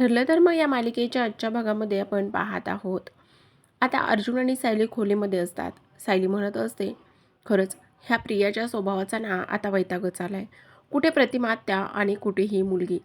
ठरलं तर मग या मालिकेच्या आजच्या भागामध्ये आपण पाहत आहोत. आता अर्जुन आणि सायली खोलीमध्ये असतात. सायली म्हणत असते खरंच ह्या प्रियाच्या स्वभावाचा ना आता वैतागच आलाय. कुठे प्रतिमात्या आणि कुठे ही मुलगी?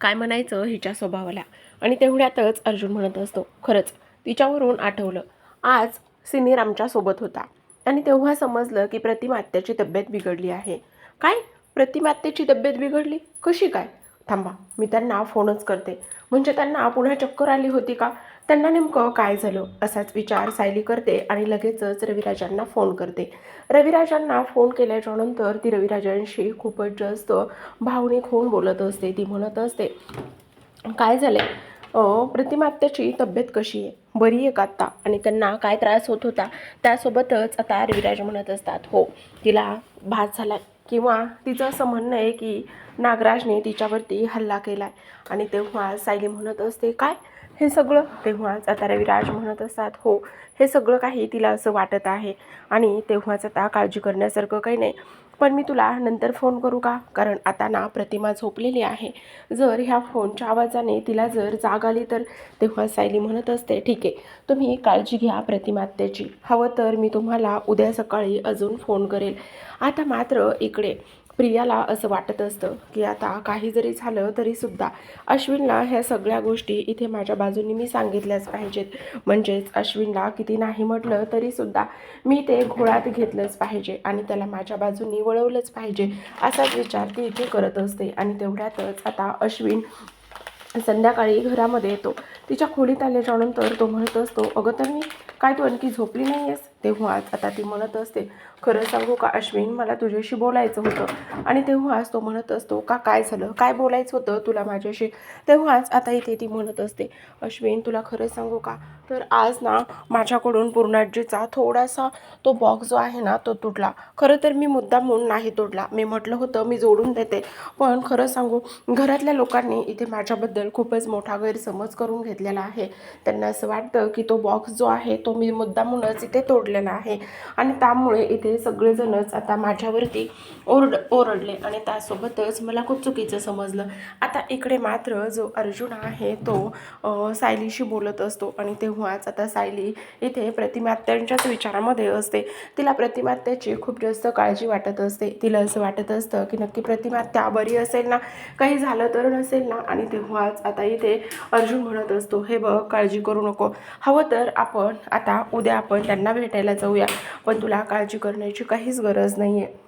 काय म्हणायचं हिच्या स्वभावाला? आणि तेवढ्यातच अर्जुन म्हणत असतो खरंच तिच्यावरून आठवलं. आज सिनियर आमच्यासोबत होता. आणि तेव्हा समजलं की प्रतिमात्याची तब्येत बिघडली आहे. काय? प्रतिमात्याची तब्येत बिघडली? कशी काय? थांबा मी त्यांना फोनच करते. म्हणजे त्यांना पुन्हा चक्कर आली होती का? त्यांना नेमकं काय झालं? असाच विचार सायली करते आणि लगेचच रविराजांना फोन करते. रविराजांना फोन केल्याच्यानंतर ती रविराजांशी खूपच जास्त भावनिक होऊन बोलत असते. ती म्हणत असते काय झालं आहे प्रतिमात्याची तब्येत कशी आहे? बरी आहे का आत्ता? आणि त्यांना काय त्रास होत होता? त्यासोबतच आता रविराज म्हणत असतात हो तिला भास झाला किंवा तिचं असं म्हणणं आहे की नागराजने तिच्यावरती हल्ला केला आहे आणि तेव्हा सायली म्हणत असते काय? हे सगळं तेव्हाच आता रविराज म्हणत असतात हो हे सगळं काही तिला असं वाटत आहे आणि तेव्हाच आता काळजी करण्यासारखं काही नाही. पण मी तुला नंतर फोन करू का? कारण आता ना प्रतिमा झोपलेली आहे. जर ह्या फोनच्या आवाजाने तिला जर जाग आली तर तेव्हा सायली म्हणत असते ठीक आहे तुम्ही काळजी घ्या प्रतिमात्याची हवं तर मी तुम्हाला उद्या सकाळी अजून फोन करेल. आता मात्र इकडे प्रियाला असं वाटत असतं की आता काही जरी झालं तरीसुद्धा अश्विनला ह्या सगळ्या गोष्टी इथे माझ्या बाजूनी मी सांगितल्याच पाहिजेत. म्हणजेच अश्विनला किती नाही म्हटलं तरीसुद्धा मी ते घोळात घेतलंच पाहिजे आणि त्याला माझ्या बाजूनी वळवलंच पाहिजे असाच विचार ती इथे करत असते आणि तेवढ्यातच आता अश्विन संध्याकाळी घरामध्ये येतो. तिच्या खोलीत आल्याच्यानंतर तो म्हणत असतो अगं तर मी काय तू आणखी झोपली नाही आहेस तेव्हाच आता ती म्हणत असते खरं सांगू का अश्विन मला तुझ्याशी बोलायचं होतं. आणि तेव्हाच तो म्हणत असतो का काय झालं? काय बोलायचं होतं तुला माझ्याशी? तेव्हाच आता इथे ती म्हणत असते अश्विन तुला खरं सांगू का? तर आज ना माझ्याकडून पूर्णाजीचा थोडासा तो बॉक्स जो आहे ना तो तुटला. खरं तर मी मुद्दा म्हणून नाही तोडला. मी म्हटलं होतं मी जोडून देते. पण खरं सांगू घरातल्या लोकांनी इथे माझ्याबद्दल खूपच मोठा गैरसमज करून घेतलेला आहे. त्यांना असं वाटतं की तो बॉक्स जो आहे तो मी मुद्दामूनच इथे तोड तोडलेला आहे. आणि त्यामुळे इथे सगळेजणच आता माझ्यावरती ओरड ओरडले. आणि त्यासोबतच मला खूप चुकीचं समजलं. आता इकडे मात्र जो अर्जुन आहे तो सायलीशी बोलत असतो. आणि तेव्हाच आता सायली इथे प्रतिमात्यांच्याच विचारामध्ये असते. तिला प्रतिमात्याची खूप जास्त काळजी वाटत असते. तिला असं वाटत असतं की नक्की प्रतिमात्या बरी असेल ना? काही झालं तर नसेल ना? आणि तेव्हाच आता इथे अर्जुन म्हणत असतो हे बघ काळजी करू नको. हवं तर आपण आता उद्या आपण त्यांना भेटायला जाऊया. पण तुला काळजी करण्याची काहीच गरज नाही आहे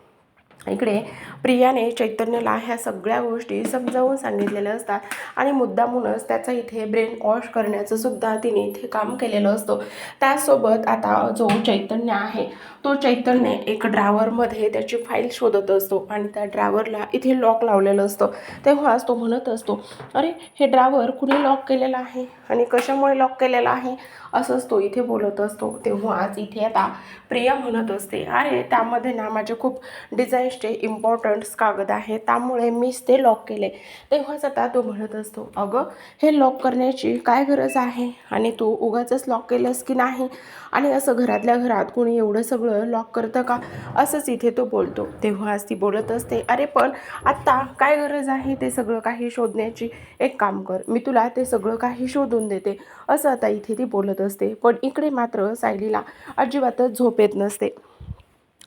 इकडे प्रियाने चैतन्यला ह्या सगळ्या गोष्टी समजावून सांगितलेल्या असतात. आणि मुद्दामूनच त्याचा इथे ब्रेन वॉश करण्याचं सुद्धा तिने इथे काम केलेलं असतं. त्यासोबत आता जो चैतन्य आहे तो चैतन्य एक ड्रावरमध्ये त्याची फाईल शोधत असतो आणि त्या ड्रावरला इथे लॉक लावलेलं असतं. तेव्हाच तो म्हणत असतो अरे हे ड्रावर कुणी लॉक केलेलं आहे? आणि कशामुळे लॉक केलेलं आहे? असंच तो इथे बोलत असतो. तेव्हाच इथे आता प्रिया म्हणत असते अरे त्यामध्ये ना माझे खूप डिझाईन्सचे इम्पॉर्टंट्स कागद आहे त्यामुळे मीच ते लॉक केले. तेव्हाच आता तो म्हणत असतो अगं हे लॉक करण्याची काय गरज आहे? आणि तू उगाचच लॉक केलंस की नाही? आणि असं घरातल्या घरात कोणी एवढं सगळं लॉक करतं का? असंच इथे तो बोलतो. तेव्हाच ती बोलत असते अरे पण आत्ता काय गरज आहे ते सगळं काही शोधण्याची? एक काम कर मी तुला ते सगळं काही शोधून देते. असं आता इथे ती बोलत असते पण इकडे मात्र सायलीला अजिबातच झोप येत नसते.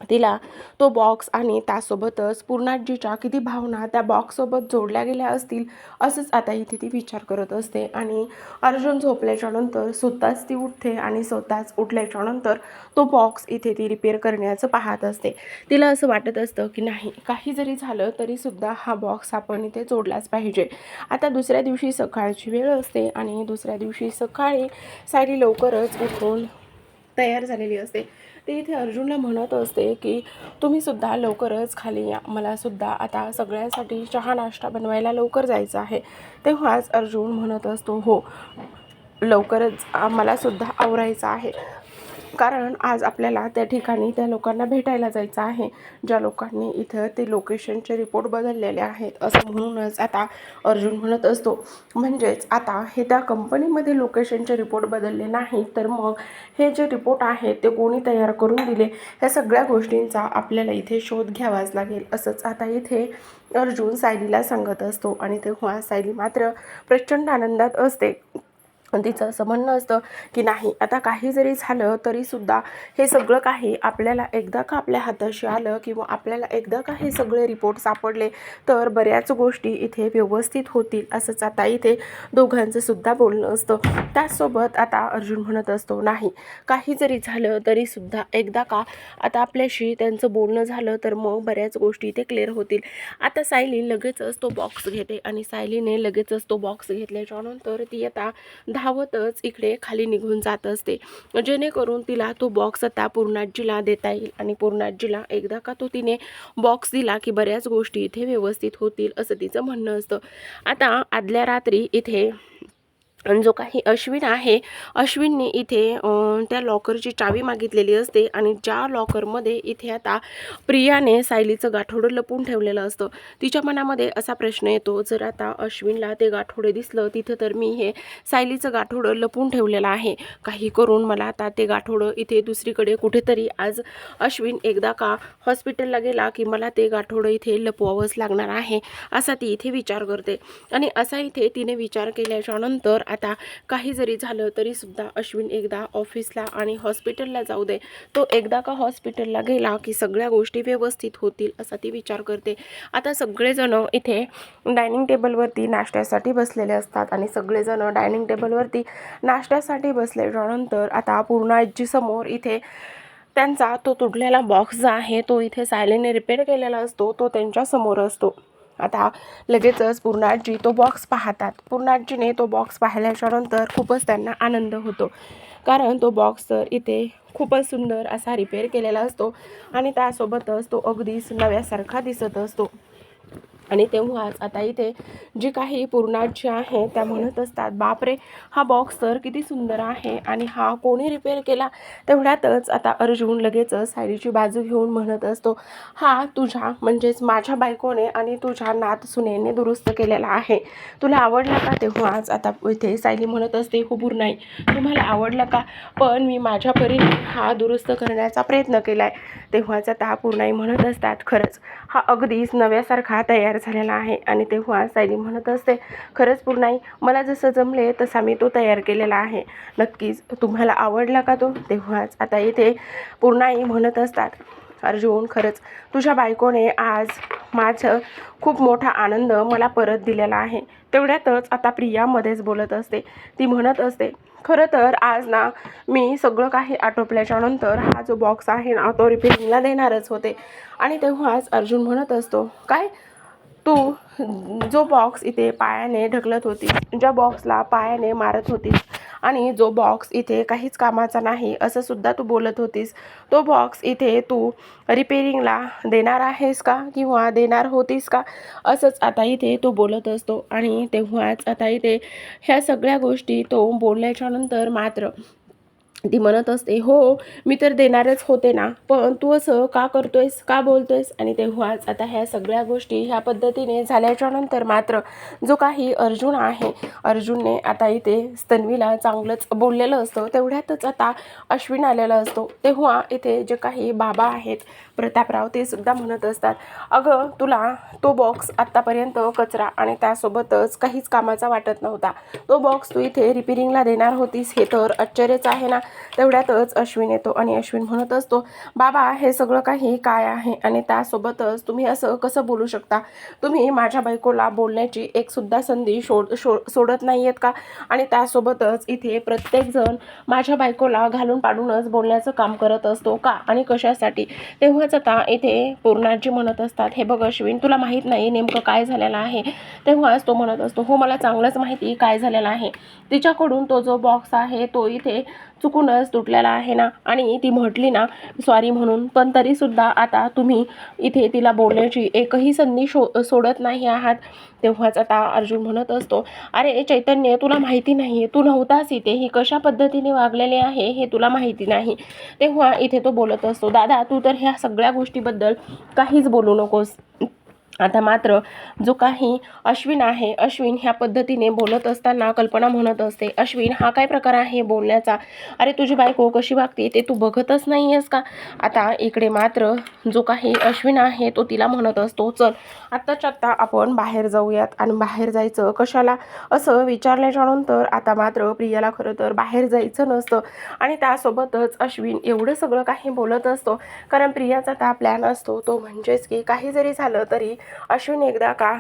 तिला तो बॉक्स आणि त्यासोबतच पूर्णाजीच्या किती भावना त्या बॉक्ससोबत जोडल्या गेल्या असतील असंच आता इथे ती विचार करत असते. आणि अर्जुन झोपल्याच्या नंतर स्वतःच ती उठते आणि स्वतःच उठल्याच्या नंतर तो बॉक्स इथे ती रिपेअर करण्याचं पाहत असते. तिला असं वाटत असतं की नाही काही जरी झालं तरीसुद्धा हा बॉक्स आपण इथे जोडलाच पाहिजे. आता दुसऱ्या दिवशी सकाळची वेळ असते आणि दुसऱ्या दिवशी सकाळी सायली लवकरच उठून तयार झालेली असते. ते इथे अर्जुनला म्हणत असते की तुम्ही सुद्धा लवकरच खाली या. मला सुद्धा आता सगळ्यांसाठी चहा नाश्ता बनवायला लवकर जायचं आहे. तेव्हाच अर्जुन म्हणत असतो हो लवकरच मलासुद्धा मला सुद्धा आवरायचं आहे. कारण आज आपल्याला त्या ठिकाणी त्या लोकांना भेटायला जायचं आहे. ज्या लोकांनी इथं ते लोकेशनचे रिपोर्ट बदललेले आहेत असं म्हणूनच आता अर्जुन म्हणत असतो. म्हणजेच आता हे त्या कंपनीमध्ये लोकेशनचे रिपोर्ट बदलले नाही तर मग हे जे रिपोर्ट आहेत ते कोणी तयार करून दिले? ह्या सगळ्या गोष्टींचा आपल्याला इथे शोध घ्यावाच लागेल असंच आता इथे अर्जुन सायलीला सांगत असतो. आणि तेव्हा सायली मात्र प्रचंड आनंदात असते. तिचं असं म्हणणं असतं की नाही आता काही जरी झालं तरीसुद्धा हे सगळं काही आपल्याला एकदा का आपल्या हाताशी आलं किंवा आपल्याला एकदा का हे सगळे रिपोर्ट सापडले तर बऱ्याच गोष्टी इथे व्यवस्थित होतील असंच आता इथे दोघांचं सुद्धा बोलणं असतं. त्याचसोबत आता अर्जुन म्हणत असतो नाही काही जरी झालं तरीसुद्धा एकदा का आता आपल्याशी त्यांचं बोलणं झालं तर मग बऱ्याच गोष्टी इथे क्लिअर होतील. आता सायली लगेचच तो बॉक्स घेते आणि सायलीने लगेचच तो बॉक्स घेतल्याच्यानंतर ती आता धावतच इकडे खाली निघून जात असते. जेणेकरून तिला तो बॉक्स आता पूर्णाजीला देता येईल आणि पूर्णाजीला एकदा का तो तिने बॉक्स दिला की बऱ्याच गोष्टी इथे व्यवस्थित होतील असं तिचं म्हणणं असतं. आता आदल्या रात्री इथे जो काही अश्विन आहे अश्विनने इथे त्या लॉकरची चावी मागितलेली असते आणि ज्या लॉकरमध्ये इथे आता प्रियाने सायलीचं गाठोडं लपून ठेवलेलं असतं तिच्या मनामध्ये असा प्रश्न येतो जर आता अश्विनला ते गाठोडे दिसलं तिथं तर मी हे सायलीचं गाठोडं लपून ठेवलेलं आहे. काही करून मला आता ते गाठोडं इथे दुसरीकडे कुठेतरी आज अश्विन एकदा का हॉस्पिटलला गेला की मला ते गाठोडं इथे लपवावंच लागणार आहे असा ती इथे विचार करते. आणि असा इथे तिने विचार केल्याच्यानंतर आता काही जरी झालं तरीसुद्धा अश्विन एकदा ऑफिसला आणि हॉस्पिटलला जाऊ दे. तो एकदा का हॉस्पिटलला गेला की सगळ्या गोष्टी व्यवस्थित होतील असा ती विचार करते. आता सगळेजण इथे डायनिंग टेबलवरती नाश्त्यासाठी बसलेले असतात आणि सगळेजण डायनिंग टेबलवरती नाश्त्यासाठी बसल्याच्यानंतर आता पूर्ण आजीसमोर इथे त्यांचा तो तुटलेला बॉक्स जो आहे तो इथे सायलेने रिपेअर केलेला असतो तो त्यांच्यासमोर असतो. आता लगेचच पूर्णाजी तो बॉक्स पाहतात. पूर्णाजीने तो बॉक्स पाहिल्याच्यानंतर खूपच त्यांना आनंद होतो. कारण तो बॉक्स तर इथे खूपच सुंदर असा रिपेअर केलेला असतो आणि त्यासोबतच तो अगदीच नव्यासारखा दिसत असतो. आणि तेव्हाच आता इथे जी काही पूर्णाजी आहे त्या म्हणत असतात बापरे हा बॉक्स तर किती सुंदर आहे आणि हा कोणी रिपेअर केला? तेवढ्यातच आता अर्जुन लगेचच सायलीची बाजू घेऊन म्हणत असतो हा तुझ्या म्हणजेच माझ्या बायकोने आणि तुझ्या नात सुनेने दुरुस्त केलेला आहे. तुला आवडला का? तेव्हाच आता इथे सायली म्हणत असते हुबूर नाही. तुम्हाला आवडला का? पण मी माझ्या परीने हा दुरुस्त करण्याचा प्रयत्न केला आहे तेव्हाच आता पूर्णाई म्हणत असतात खरंच हा अगदीच नव्यासारखा तयार झालेला आहे आणि तेव्हा सायली म्हणत असते खरंच पूर्णाई मला जसं जमले तसा मी तो तयार केलेला आहे. नक्कीच तुम्हाला आवडला का तो? तेव्हाच आता इथे पूर्णाई म्हणत असतात अर्जुन खरंच तुझ्या बायकोने आज माझं खूप मोठा आनंद मला परत दिलेला आहे. तेवढ्यातच आता प्रियामध्येच बोलत असते. ती म्हणत असते खरं तर आज ना मी सगळं काही आटोपल्याच्या नंतर हा जो बॉक्स आहे ना तो रिपेरिंगला देणारच होते. आणि तेव्हाच अर्जुन म्हणत असतो काय? तू जो बॉक्स इथे पायाने ढकलत होतीस ज्या बॉक्सला पायाने मारत होतीस आणि जो बॉक्स इथे काहीच कामाचा नाही असं सुद्धा तू बोलत होतीस तो बॉक्स इथे तू रिपेरिंगला देणार आहेस का किंवा देणार होतीस का? असंच आता इथे तो बोलत असतो आणि तेव्हाच आता इथे ह्या सगळ्या गोष्टी तो बोलण्याच्यानंतर मात्र ती म्हणत असते हो मी तर देणारच होते ना पण तू असं का करतोयस का बोलतोयस? आणि तेव्हाच आता ह्या सगळ्या गोष्टी ह्या पद्धतीने झाल्याच्यानंतर मात्र जो काही अर्जुन आहे अर्जुनने आता इथे स्तन्वीला चांगलंच बोललेलं असतं तेवढ्यातच आता अश्विन आलेला असतो. तेव्हा इथे जे काही बाबा आहेत प्रतापराव ते सुद्धा म्हणत असतात अगं तुला तो बॉक्स आत्तापर्यंत कचरा आणि त्यासोबतच काहीच कामाचा वाटत नव्हता. तो बॉक्स तू इथे रिपेरिंगला देणार होतीस हे तर आश्चर्यच आहे ना? तेवढ्यातच अश्विन येतो आणि अश्विन म्हणत असतो बाबा हे सगळं काही काय आहे आणि त्यासोबतच तुम्ही असं कसं बोलू शकता? तुम्ही माझ्या बायकोला बोलण्याची एक सुद्धा संधी शोड शो सोडत नाही आहेत का? आणि त्यासोबतच इथे प्रत्येकजण माझ्या बायकोला घालून पाडूनच बोलण्याचं काम करत असतो का? आणि कशासाठी? तेव्हाच म्हणूनच आता इथे पूर्णाजी म्हणत असतात हे बघ अश्विन तुला माहीत नाही नेमकं काय झालेलं आहे. तेव्हाच तो म्हणत असतो हो मला चांगलंच माहिती काय झालेलं आहे. तिच्याकडून तो जो बॉक्स आहे तो इथे चुकूनच तुटलेला आहे ना? आणि ती म्हटली ना सॉरी म्हणून. पण तरीसुद्धा आता तुम्ही इथे तिला बोलण्याची एकही संधी शो सोडत नाही आहात. तेव्हाच आता अर्जुन म्हणत असतो अरे चैतन्य तुला माहिती नाही तू नव्हतास इथे. ही कशा पद्धतीने वागलेले आहे हे तुला माहिती नाही. तेव्हा इथे तो बोलत असतो दादा तू तर ह्या सगळ्या गोष्टीबद्दल काहीच बोलू नकोस. आता मात्र जो काही अश्विन आहे अश्विन ह्या पद्धतीने बोलत असताना कल्पना म्हणत असते अश्विन हा काय प्रकार आहे बोलण्याचा? अरे तुझी बायको कशी वागते ते तू बघतच नाही आहेस का? आता इकडे मात्र जो काही अश्विन आहे तो तिला म्हणत असतो चल आत्ताच्या आत्ता आपण बाहेर जाऊयात. आणि बाहेर जायचं कशाला? असं विचारल्याच्यानंतर आता मात्र प्रियाला खरं तर बाहेर जायचं नसतं. आणि त्यासोबतच अश्विन एवढं सगळं काही बोलत असतो. कारण प्रियाचा त्या प्लॅन असतो तो म्हणजेच की काही जरी झालं तरी अश्विन एकदा का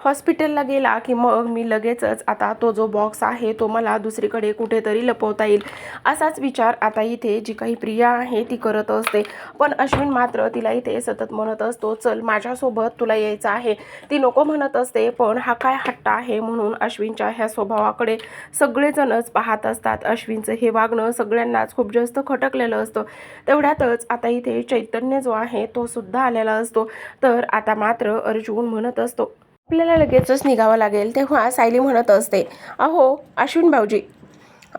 हॉस्पिटलला गेला की मग मी लगेचच आता तो जो बॉक्स आहे तो मला दुसरीकडे कुठेतरी लपवता येईल. असाच विचार आता इथे जी काही प्रिया आहे ती करत असते. पण अश्विन मात्र तिला इथे सतत म्हणत असतो चल माझ्यासोबत तुला यायचं आहे. ती नको म्हणत असते पण हा काय हट्टा आहे म्हणून अश्विनच्या ह्या स्वभावाकडे सगळेजणच पाहत असतात. अश्विनचं हे वागणं सगळ्यांनाच खूप जास्त खटकलेलं असतं. तेवढ्यातच आता इथे चैतन्य जो आहे तो सुद्धा आलेला असतो. तर आता मात्र अर्जुन म्हणत असतो आपल्याला लगेचच निघावं लागेल तेव्हा सायली म्हणत असते अहो अश्विन भाऊजी.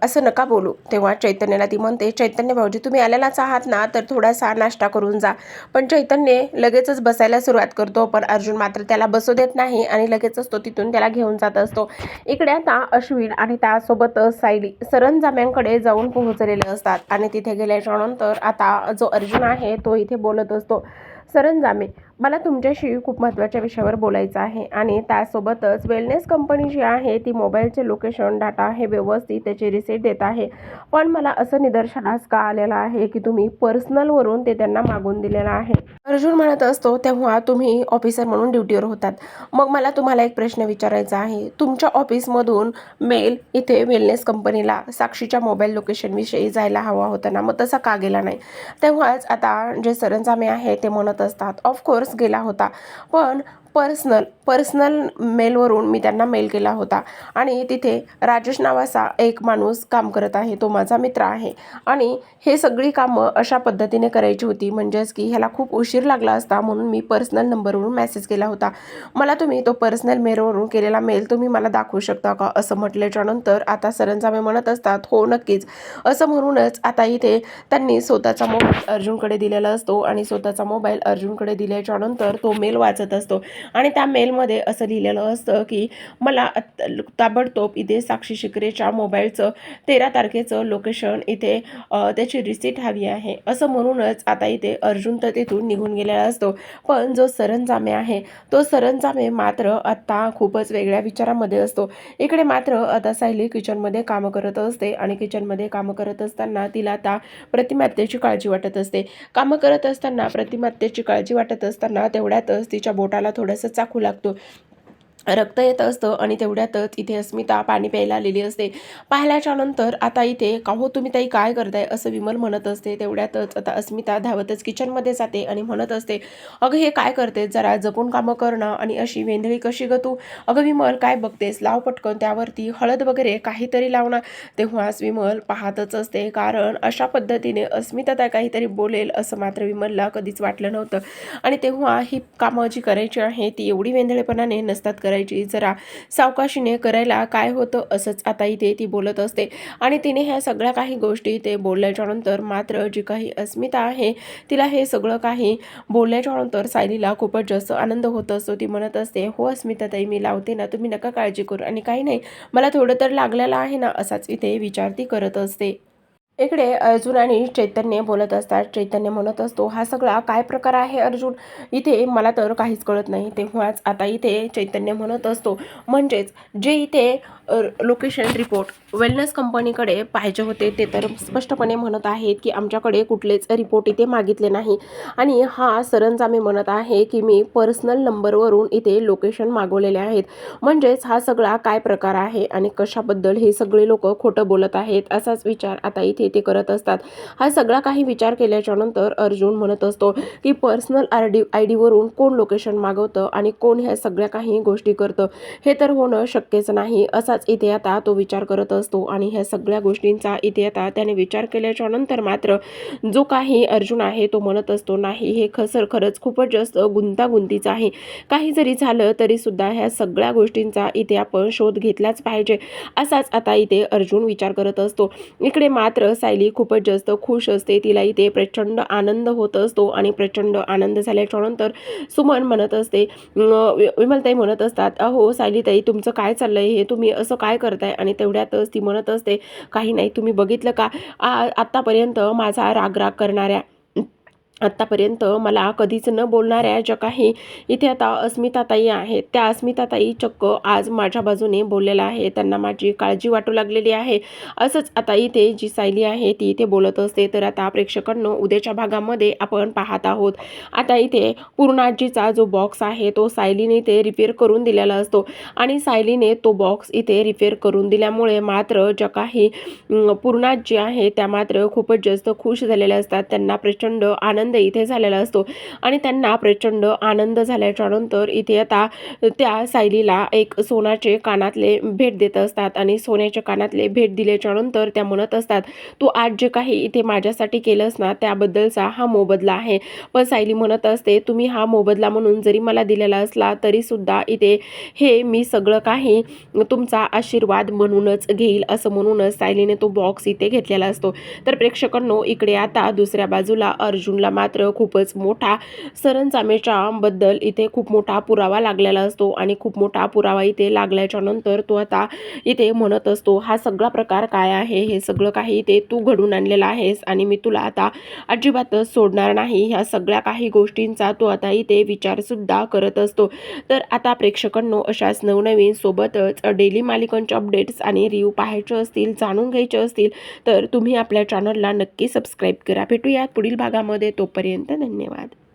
असं नका बोलू तेव्हा चैतन्याला ती म्हणते चैतन्य भाऊजी तुम्ही आलेलाच आहात ना तर थोडासा नाश्ता करून जा. पण चैतन्य लगेचच बसायला सुरुवात करतो पण अर्जुन मात्र त्याला बसू देत नाही आणि लगेचच तो तिथून त्याला घेऊन जात असतो. इकडे आता अश्विन आणि त्यासोबतच सायली सरंजाम्यांकडे जाऊन पोहोचलेले असतात आणि तिथे गेल्याच्यानंतर आता जो अर्जुन आहे तो इथे बोलत असतो सरंजामे मला तुमच्याशी खूप महत्त्वाच्या विषयावर बोलायचं आहे आणि त्यासोबतच वेलनेस कंपनी जी आहे ती मोबाईलचे लोकेशन डाटा हे व्यवस्थित त्याचे रिसेट देत आहे. पण मला असं निदर्शनास का आलेलं आहे की तुम्ही पर्सनलवरून ते त्यांना मागून दिलेलं आहे? अर्जुन म्हणत असतो तेव्हा तुम्ही ऑफिसर म्हणून ड्युटीवर होतात. मग मला तुम्हाला एक प्रश्न विचारायचा आहे. तुमच्या ऑफिसमधून मेल इथे वेलनेस कंपनीला साक्षीच्या मोबाईल लोकेशनविषयी जायला हवा होता ना? मग तसा का गेला नाही? तेव्हाच आता जे सरंजामे आहे ते म्हणत असतात ऑफकोर्स गेला होता. पण पर्सनल पर्सनल मेलवरून मी त्यांना मेल केला होता. आणि तिथे राजेश नावाचा एक माणूस काम करत आहे तो माझा मित्र आहे. आणि हे सगळी कामं अशा पद्धतीने करायची होती म्हणजेच की ह्याला खूप उशीर लागला असता म्हणून मी पर्सनल नंबरवरून मेसेज केला होता. मला तुम्ही तो पर्सनल मेलवरून केलेला मेल तुम्ही मला दाखवू शकता का असं म्हटल्याच्या नंतर आता सरंजामे म्हणत असतात हो नक्कीच. असं म्हणूनच आता इथे त्यांनी स्वतःचा मोबाईल अर्जुनकडे दिलेला असतो आणि स्वतःचा मोबाईल अर्जुनकडे दिल्याच्या नंतर तो मेल वाचत असतो. आणि त्या मेलमध्ये असं लिहिलेलं असतं की मला आत्ता- ताबडतोब इथे साक्षी शिकरेच्या मोबाईलचं तेरा तारखेचं लोकेशन इथे त्याची रिसीट हवी आहे. असं म्हणूनच आता इथे अर्जुन तर तिथून निघून गेलेला असतो. पण जो सरंजामे आहे तो सरंजामे मात्र आत्ता खूपच वेगळ्या विचारामध्ये असतो. इकडे मात्र आता सायली किचनमध्ये कामं करत असते आणि किचनमध्ये कामं करत असताना तिला आता प्रतिमात्याची काळजी वाटत असते. कामं करत असताना प्रतिमात्याची काळजी वाटत असताना तेवढ्यातच तिच्या बोटाला थोडं थोडासा चाकू लागतो. रक्त येत असतं आणि तेवढ्यातच इथे अस्मिता पाणी प्यायला आलेली असते. पाहिल्याच्या नंतर आता इथे का हो तुम्ही ताई काय करताय? असं विमल म्हणत असते. तेवढ्यातच आता अस्मिता धावतच किचनमध्ये जाते आणि म्हणत असते अगं हे काय करते जरा जपून कामं करणं आणि अशी वेंधळी कशी ग तू? अगं विमल काय बघतेस? लाव पटकन त्यावरती हळद वगैरे काहीतरी लावणार तेव्हाच विमल पाहतच असते. कारण अशा पद्धतीने अस्मिता त्या काहीतरी बोलेल असं मात्र विमलला कधीच वाटलं नव्हतं. आणि तेव्हा ही कामं जी करायची आहे ती एवढी वेंधळेपणाने नसतात करायची. जरा सावकाशीने करायला काय होतं असंच आता इथे ती बोलत असते. आणि तिने ह्या सगळ्या काही गोष्टी ते बोलल्याच्यानंतर मात्र जी काही अस्मिता आहे तिला हे सगळं काही बोलल्याच्यानंतर सायलीला खूपच जास्त आनंद होत असतो. ती म्हणत असते हो अस्मिता ताई मी लावते ना तुम्ही नका काळजी करू. आणि काही नाही मला थोडं तर लागलेलं आहे ना असाच इथे विचार ती करत असते. इकडे अर्जुन आणि चैतन्य बोलत असतात. चैतन्य म्हणत असतो हा सगळा काय प्रकार आहे अर्जुन? इथे मला तर काहीच कळत नाही. तेव्हाच आता इथे चैतन्य म्हणत असतो म्हणजेच जे इथे लोकेशन रिपोर्ट वेलनेस कंपनीकडे पाहिजे होते. ते तर स्पष्टपणे म्हणत आहेत की आमच्याकडे कुठलेच रिपोर्ट इथे मागितले नाही. आणि हा सरंजामे म्हणत आहे की मी पर्सनल नंबरवरून इथे लोकेशन मागवलेले आहेत. म्हणजेच हा सगळा काय प्रकार आहे आणि कशाबद्दल हे सगळे लोक खोटं बोलत आहेत असाच विचार आता इथे ते करत असतात. हा सगळा काही विचार केल्याच्यानंतर अर्जुन म्हणत असतो की पर्सनल आर डी आय डीवरून कोण लोकेशन मागवतं आणि कोण ह्या सगळ्या काही गोष्टी करतं. हे तर होणं शक्यच नाही असा म्हणूनच इथे आता तो विचार करत असतो आणि ह्या सगळ्या गोष्टींचा इथे आता त्याने विचार केल्याच्यानंतर मात्र जो काही अर्जुन आहे तो म्हणत असतो नाही हे खसर खरंच खूपच जास्त गुंतागुंतीचं आहे. काही जरी झालं तरी सुद्धा ह्या सगळ्या गोष्टींचा इथे आपण शोध घेतलाच पाहिजे. असाच आता इथे अर्जुन विचार करत असतो. इकडे मात्र सायली खूपच जास्त खुश असते. तिला इथे प्रचंड आनंद होत असतो आणि प्रचंड आनंद झाल्याच्यानंतर सुमन म्हणत असते वि- विमलताई म्हणत असतात अहो सायलीताई तुमचं काय चाललंय? हे तुम्ही असं काय करताय? आणि तेवढ्यातच ती म्हणत असते काही नाही तुम्ही बघितलं का? आत्तापर्यंत माझा राग राग करणाऱ्या आत्तापर्यंत मला कधीच न बोलणाऱ्या ज्या काही इथे आता अस्मिताताई आहेत त्या अस्मिताताई चक्क आज माझ्या बाजूने बोललेल्या आहे त्यांना माझी काळजी वाटू लागलेली आहे. असंच आता इथे जी सायली आहे ती इथे बोलत असते. तर आता प्रेक्षकांनो उद्याच्या भागामध्ये आपण पाहत आहोत. आता इथे पूर्णाजीचा जो बॉक्स आहे तो सायलीने ते रिपेअर करून दिलेला असतो. आणि सायलीने तो बॉक्स इथे रिपेअर करून दिल्यामुळे मात्र ज्या काही पूर्णाजी आहे त्या मात्र खूपच जास्त खुश झालेल्या असतात. त्यांना प्रचंड आनंद इथे झालेला असतो. आणि त्यांना प्रचंड आनंद झाल्याच्यानंतर इथे आता त्या सायलीला एक सोन्याचे कानातले भेट देत असतात आणि सोन्याच्या कानातले भेट दिल्याच्या नंतर त्या म्हणत असतात तू आज जे काही इथे माझ्यासाठी केलंस ना त्याबद्दलचा हा मोबदला आहे. पण सायली म्हणत असते तुम्ही हा मोबदला म्हणून जरी मला दिलेला असला तरी सुद्धा इथे हे मी सगळं काही तुमचा आशीर्वाद म्हणूनच घेईल असं म्हणूनच सायलीने तो बॉक्स इथे घेतलेला असतो. तर प्रेक्षकांनो इकडे आता दुसऱ्या बाजूला अर्जुनला मात्र खूपच मोठा सरंजामेच्याबद्दल इथे खूप मोठा पुरावा लागलेला असतो आणि खूप मोठा पुरावा इथे लागल्याच्या नंतर तो आता इथे म्हणत असतो हा सगळा प्रकार काय आहे? हे सगळं काही इथे तू घडून आणलेलं आहेस आणि मी तुला आता अजिबातच सोडणार नाही. ह्या सगळ्या काही गोष्टींचा तो आता इथे विचारसुद्धा करत असतो. तर आता प्रेक्षकांनो अशाच नवनवीन सोबतच डेली मालिकांचे अपडेट्स आणि रिव्ह्यू पाहायचे असतील जाणून घ्यायचे असतील तर तुम्ही आपल्या चॅनलला नक्की सबस्क्राईब करा. भेटूयात पुढील भागामध्ये. तो तोपर्यंत धन्यवाद.